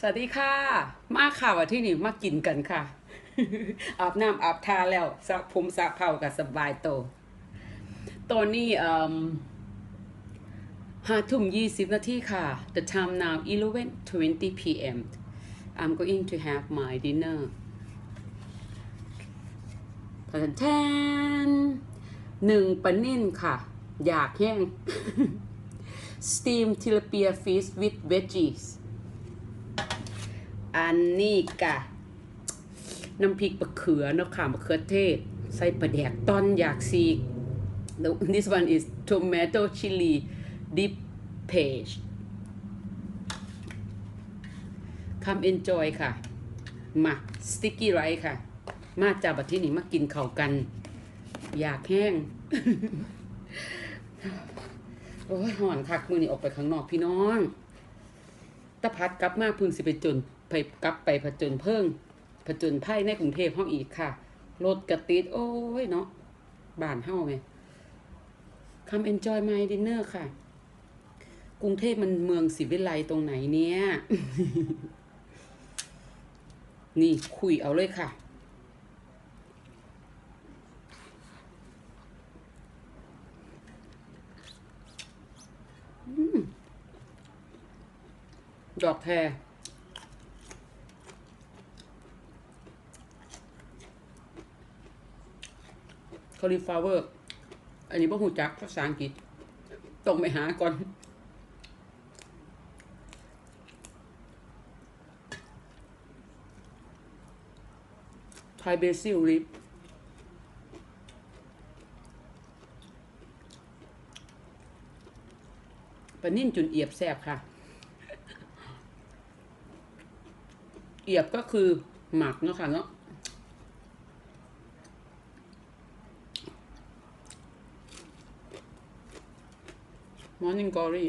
สวัสดีค่ะ มาค่ะวันที่นี่มากินกันค่ะ อาบน้ำอาบทาแล้วสระผมสระเผากับสบายโตตอนนี้เอ่มห้าทุ่มยี่สิบนาทีค่ะ the time now 11:20 p.m. I'm going to have my dinner แทนแทนหนึ่งปลานิ่นค่ะ อยากแห้ง steam tilapia fish with veggies อันนี้กะน้ำพริกมะเขือเนาะค่ะมะเขือเทศ ใส่ปลาแดกต้นอยากซีก this one is tomato chili dip paste come enjoy ค่ะ มา sticky rice ค่ะ มาจากบัดที่นี่มากินเข้ากัน อยากแห้ง โอ้ยห่อนคักมือนี่ออกไปข้างนอกพี่น้องตะพัดกลับมาพึ่งสิไปจน ไปกลับไปผจญเพิ่งผจญภัยในกรุงเทพห้องอีกค่ะ รถกระติด โอ้ยเนาะบ้านเฮาไหม Come enjoy my dinner ค่ะ กรุงเทพมันเมืองศิวิไลตรงไหนเนี่ย นี่คุยเอาเลยค่ะดอกแคร คอลิฟลาเวอร์ อันนี้พ่หูจักภาษาอังกฤษต้องไปหาก่อน ไทยเบซิลลิปปนิ่นจุนเอียบแซบค่ะ เอียบก็คือหมักเนาะค่ะเนาะ Morning Glory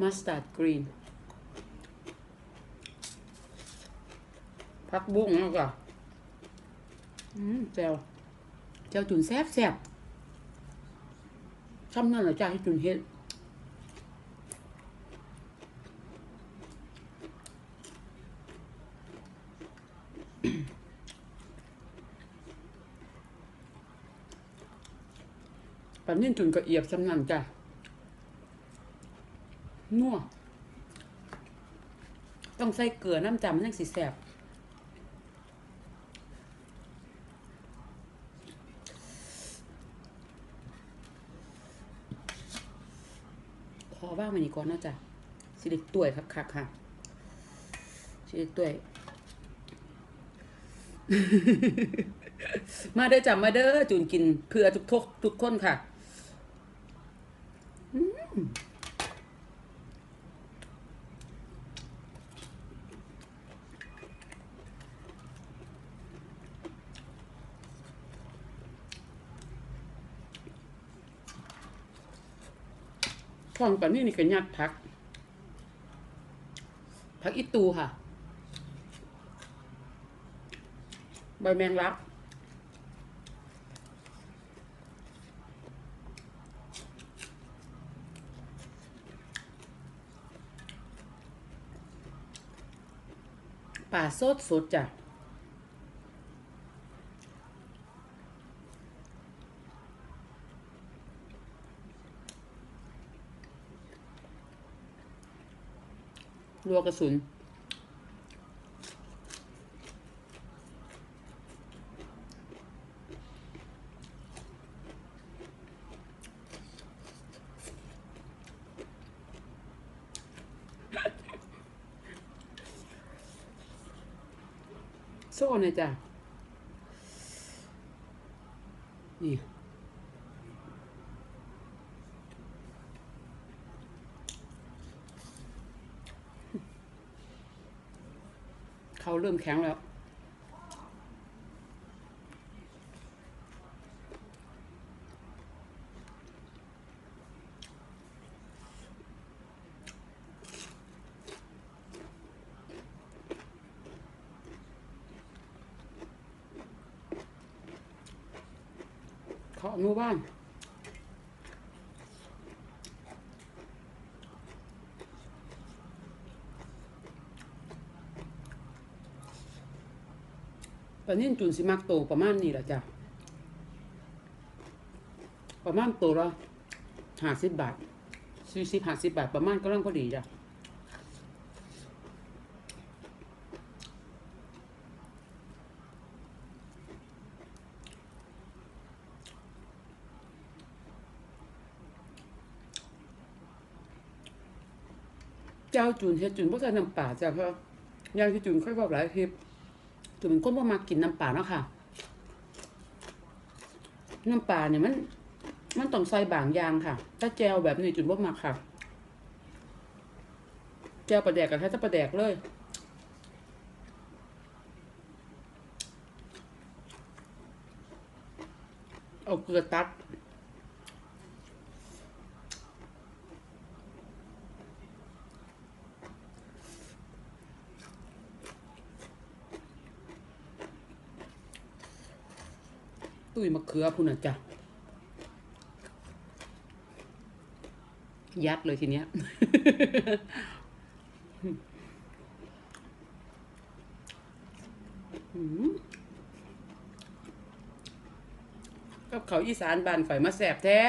มัสตาร์ดกรีนผักบุ้งแล้ว ก็อืมแจวแจวจุนแซบแซบช่ำนั่นเหรอจ้าให้จุนเฮ็ดปันนิ่นจุนก็เอียบสำนันจ้ะนัวต้องใส่เกลือน้ำจำมันยังสีแสบพอบ้างมันอีกก่อนเนาะจ้ะสิเด็กต่วยครับคักค่ะสิเด็กต่วย มาเด้อจ้ะมาเด้อจูนกินเพื่อทุกทุกทุกคนค่ะ อืมฟองก่อนนี่นี่ก็ยัดพักพักอีตูค่ะ ใบแมงลัก ป่าสดสดจ้ะรัวกระสุน โซ่เนี่ยจ้ะ นี่เขาเริ่มแข็งแล้ว บ้านปลานี่จุนสิมักโตประมาณนี้ละจ้ะ ประมาณโตละห้าสิบบาทสี่สิบห้าสิบบาทประมาณก็ร่างพอดีจ้ะ เจ้าจุนเฮ็ดจุนบ่ใส่น้ำปลาจ้ะเพราะย่างที่จุนค่อยบอกหลายคลิปจุนเป็นคนบ่มักกินน้ำปลาเนาะค่ะ น้ำปลาเนี่ยมัน มันต้องใส่บางอย่างค่ะ ถ้าแจวแบบนี้จุนบ่มักค่ะ แจวปลาแดกกับแค่ถ้าปลาแดกเลยเอาเกลือตัด ตุ้ยมะเขือพุ่นน่ะจ้ะ ยัดเลยทีเนี้ย กับเขาวอีสานบานข่อยมาแสบแท้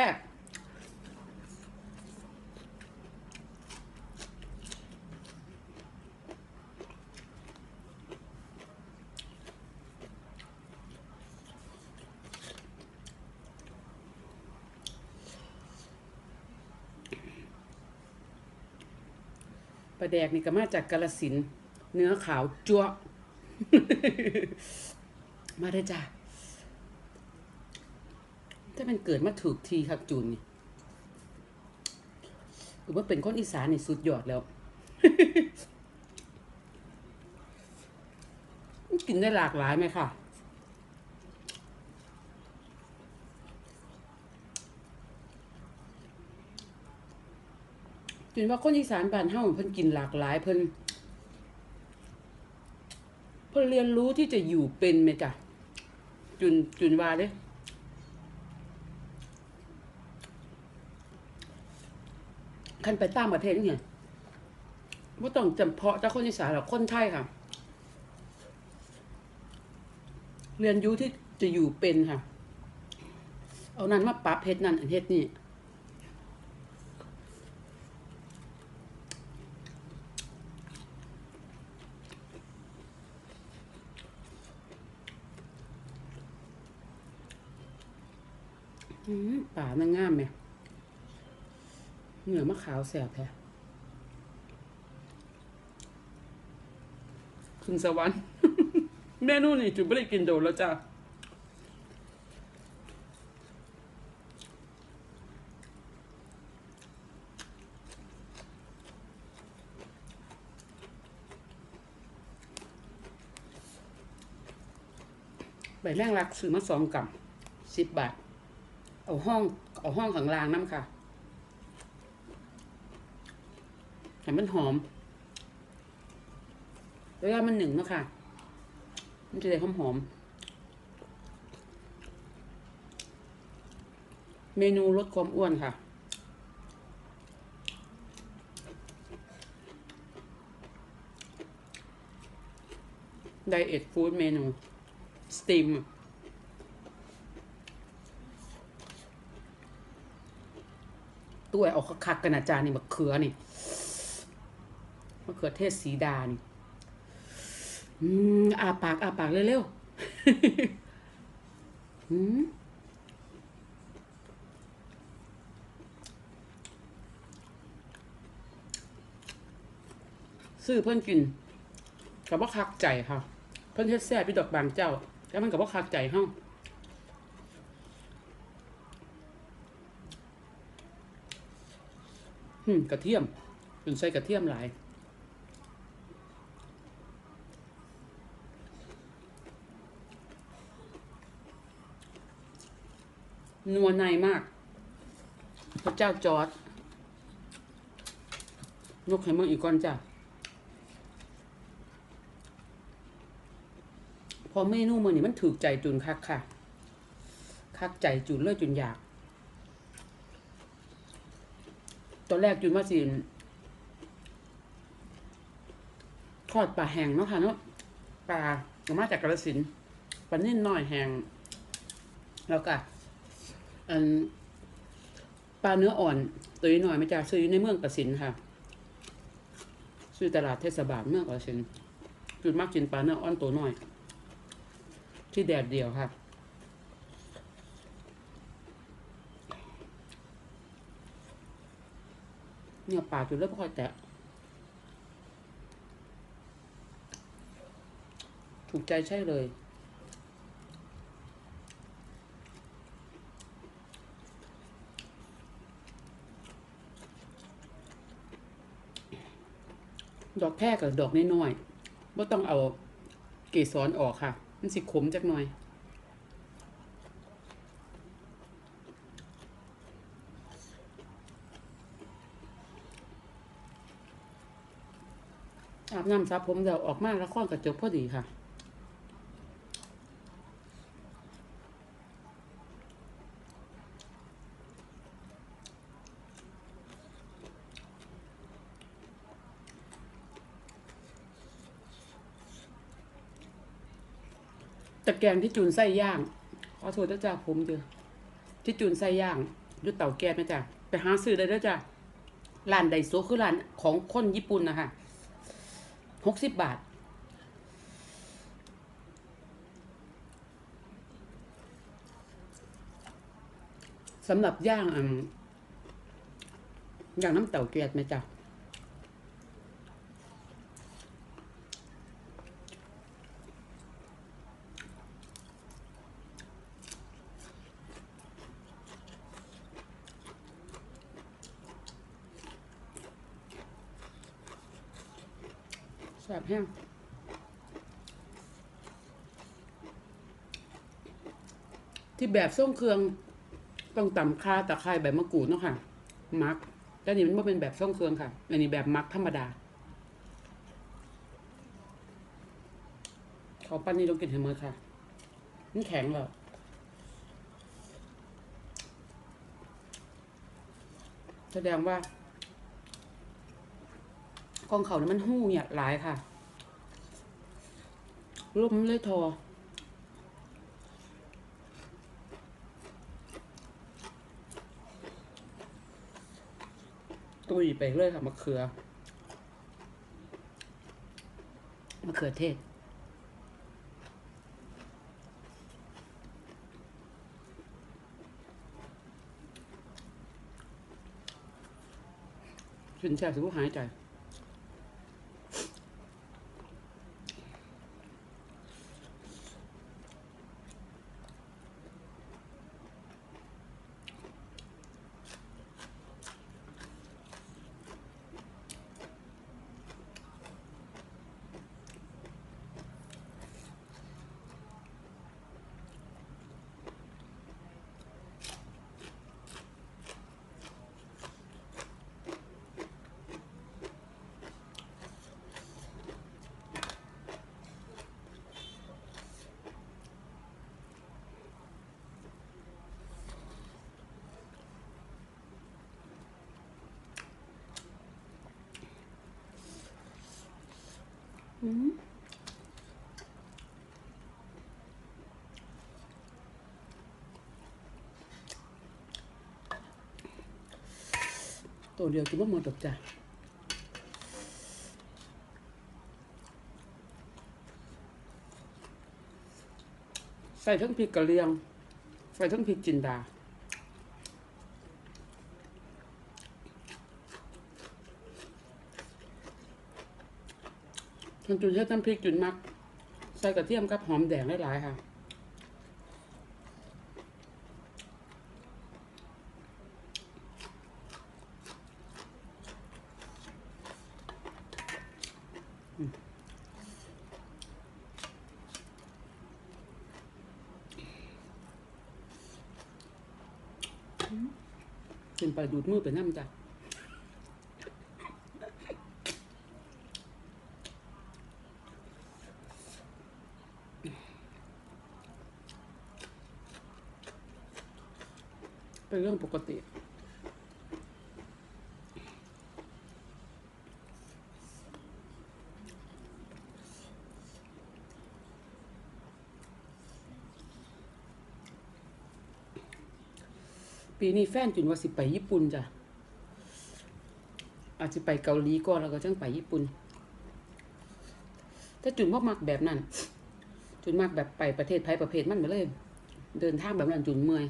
ปลาแดกนี่ก็มาจากกาลสินเนื้อขาวจั่วมาได้จ้ะถ้ามันเกิดมาถูกทีครับจูนนี่คือว่าเป็นคนอีสานนี่สุดยอดแล้ว กินได้หลากหลายไหมค่ะ จุนว่าคนอีสานบ้านเฮาเพิ่นกินหลากหลายเพิ่นเพิ่นเรียนรู้ที่จะอยู่เป็นไหมจ้ะจุนจุนว่าเด้คันไปต่างประเทศนี่ไงบ่ต้องจำเพาะแต่คนอีสานหรอกคนไทยค่ะ เรียนรู้ที่จะอยู่เป็นค่ะ เอานั้นมาปรับเฮ็ดนั่นอันเฮ็ดนี่ อืม ป่ามันงามไหมเหนือมะขาวแสบแท้ขึ้นสวรรค์เมนูนี่จุ๊บไม่ได้กินโดนแล้วจ้ะใบแมงลักซื้อมาสองกำสิบบาท เอาห้องเอาห้องข้างล่างน้ำค่ะให้มันหอมเวลามันหนึ่งเนาะค่ะ มันจะได้หอมหอม เมนูลดความอ้วนค่ะ ไดเอทฟู้ดเมนู สตีม ตัวเอาคักกันอาจารย์นี่มะเขือนี่มะเขือเทศสีดานี่อืมอาปากอาปากเร็วๆอืมซื้อเพิ่อนกินกับว่าคักใจค่ะ เพิ่อนเฮ็ดแซ่บพี่ดอกบางเจ้า แล้วมันกับว่าคักใจเฮาอืม กระเทียมเป็นใส่กระเทียมหลายนัวในมาก พระเจ้าจอร์ดยกให้มึงอีกก่อนจ้ะ พอเมนูมือนี่มันถูกใจจุนคักค่ะ คักใจจุนเลยจุนอยาก ตอนแรกจุนว่าสิทอดปลาแห้งเนาะค่ะเนาะปลาก็มาจากกระสินปลานิ่นน้อยแห้งแล้วก็อันปลาเนื้ออ่อนตัวน้อยมาจากซื้อในเมืองกระสินค่ะ ซื้อตลาดเทศบาลเมืองกระสินจุดมักกินปลาเนื้ออ่อนตัวน้อย ที่แดดเดียวค่ะ เนี่ยปลาจุดเริ่มค่อยแตะ ถูกใจใช่เลยดอกแพรกับดอกน้อยๆว่าต้องเอาเกสรออกค่ะ มันสิขมจักหน่อย อาบน้ำซับผมเดี๋ยวออกมาแล้วข้อนกระจกพอดีค่ะ ตะแกรงที่จูนไส้ย่าง ขอโทษด้วยจ้าผมเด้อที่จูนไส้ย่างยุดเต่าแก๊สนะจ๊ะไปหาซื้อได้ด้อจ้ะร้านไดโซคือร้านของคนญี่ปุ่นนะคะ หกสิบบาท สำหรับย่างอย่างน้ำเต่าเกลียดไหมจ๊ะ แบบส้มเครืองต้องตำคาตะไคร้ใบมะกรูดเนาะค่ะ มักแต่นี่มันไม่เป็นแบบส้มเครืองค่ะ อันนี้แบบมักธรรมดาขอปั้นนี่ต้องกินให้หมดค่ะมันแข็งเหรอแสดงว่าของเขาเนี่ยมันหู้หยาดหลายค่ะลมเลยทอ ตุยไปเลยค่ะมะเขือมะเขือเทศขึ้นแช่สิว่าหายใจ ตัวเดียวกินว่าหมดดอกจ้ะใส่ทั้งพริกกระเหรียง ใส่ทั้งพริกจินดา ทนจุนเฮ็ดน้ำพริกจุนมัก ใส่กระเทียมกับหอมแดงหลายๆค่ะกินไปดูดมือไปน้ำจ้ะ เ็นเรื่องปกติ ปีนี้แฟนจุนว่าสิไปญี่ปุ่นจ้ะ อาจจะไปเกาหลีก่อนแล้วก็จังไปญี่ปุ่นถ้าจุนพวกมากแบบนั้น จุนมากแบบไปประเทศไทยประเภทมันไปเลย เดินทางแบบนั้นจุนเมื่อย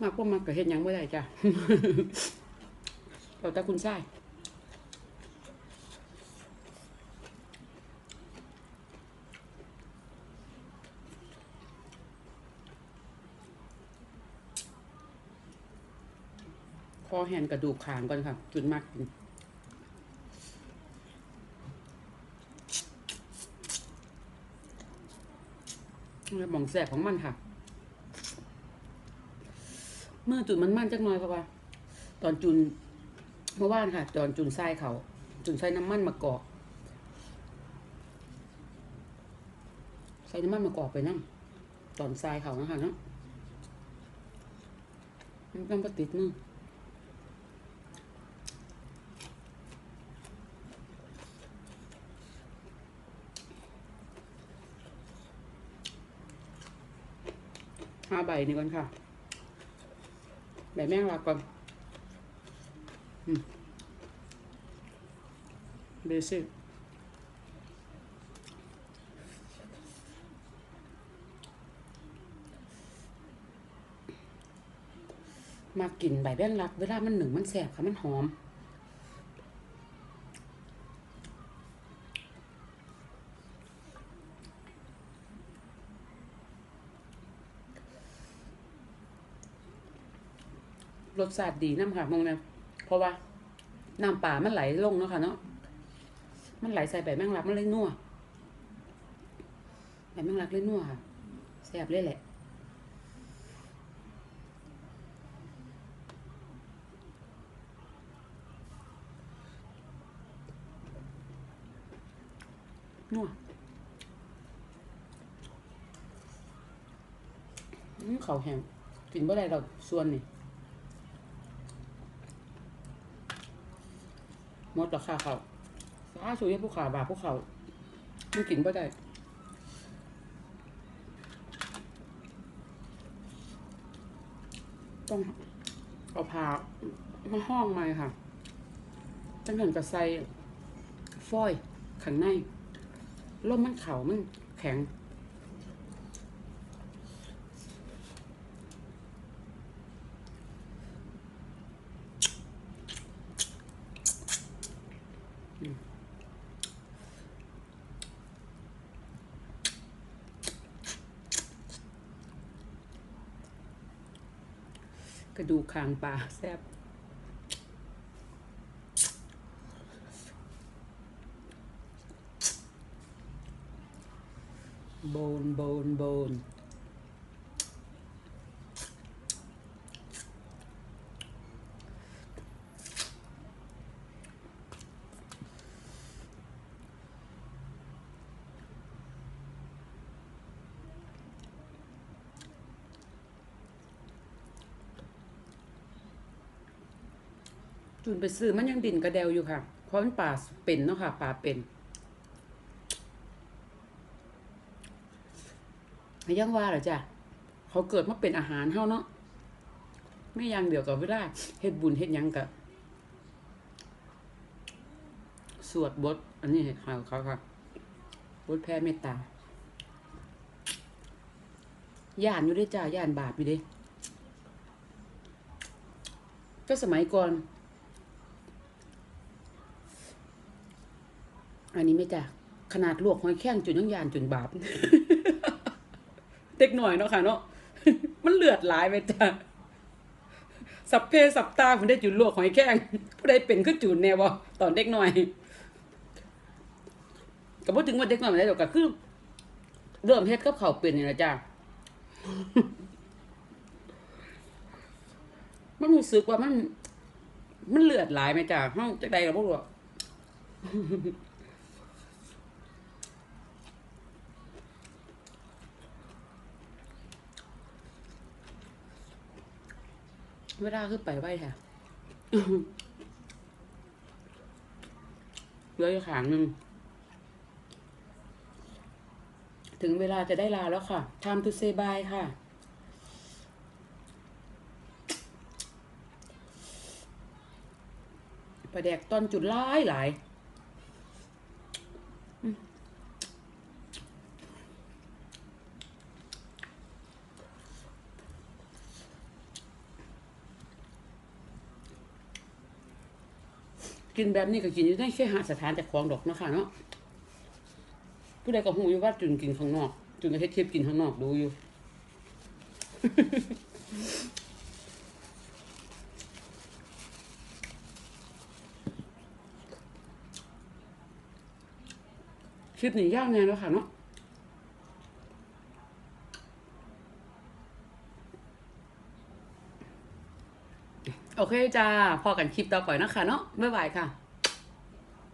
มากพวกมากก็เฮ็ดยังไม่ได้จ้ะเราแต่คุณใชายคอแหนกระดูกขางก่อนค่ะจุนมากกินมองแสบของมันค่ะ เมื่อจุนมันมั่นจักหน่อยเพราะว่า ตอนจุนเมื่อวานค่ะ ตอนจุนไส้เขา จุนใส่น้ำมันมะกอกใส่น้ำมันมะกอกไปนั่งตอนทรายเขานะคะเนาะมันต้องปติดมือห้าใบนี่ก่อนค่ะ แบบแม่งรักก่อนเบสิกมากินใบแป้งรัก เวลามันหนึ่งมันแสบค่ะ มันหอม สชาติดีน้ำค่ะมองเนี่ยเพราะว่าน้ำป่ามันไหลลงเนาะค่ะเนาะมันไหลใส่แบบแมงลักมันเลยนัวแบบแมงลักเลยนัวค่ะแซ่บเลยแหละนัวเขาแห้งกินบ่ได้เราส่วนนี่ มดราคาเขาสาสุยผู้ขาบาผู้เขาไม่กินบ่ได้ต้องเอาผ้ามาห้องมาค่ะจังหันกับใส่ฟอยข้างในร่มมันเข่ามันแข็ง กระดูกคางปลาแซ่บโบนโบนโบน จุนไปซื้อมันยังดินกระเดวอยู่ค่ะ เพราะมันป่าเป็นเนาะค่ะป่าเป็นยังว่าเหรอจ้ะเขาเกิดมาเป็นอาหารเฮาเนาะไม่ยังเดียวกับเวลาเฮ็ดบุญเฮ็ดยังกับสวดบท อันนี้เขาเขาค่ะบทแผ่เมตตาย่านอยู่ด้วยจ้าย่านบาปอยู่เด้ก็สมัยก่อน อันนี้ไม่จ้ะขนาดลวกหอยแข้งจุนยังยานจุนบาปเด็กหน่อยเนาะค่ะเนาะมันเลือดหลายไปจ้ะสับเพสับตาผมได้จุนลวกหอยแข้งผู้ใดเป็นคือจุนแน่บ่ตอนเด็กหน่อยก็บ่ถึงว่าเด็กหน้อยไม่ได้ดอกก็คือเริ่มเฮ็ดกับข้าวเป็นนี่ล่ะจ้ะมันรู้สึกว่ามัน มันเลือดหลายไหมจ้ะเฮาจักใดก็บ่รู้อ เวลาคือไปไหวแท้เหลืออยู่ขางหนึ่ง ถึงเวลาจะได้ลาแล้วค่ะ time to say bye ค่ะ ประแดกตอนจุดหลายหลาย กินแบบนี้ก็กินอยู่ในแค่หาสถานจากของดอกเนาะคะเนาะผู้ใดก็หูอยู่ว่าจุนกินข้างนอก จุนก็เฮ็ดเทียบกินข้างนอกดูอยู่ คลิปนี้ยากไงแล้วค่ะเนาะ เคจ้าพอกันคลิปต่อไปนะคะเนาะบ๊ายบายค่ะ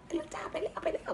ไปแล้วจ้าไปแล้วไปแล้ว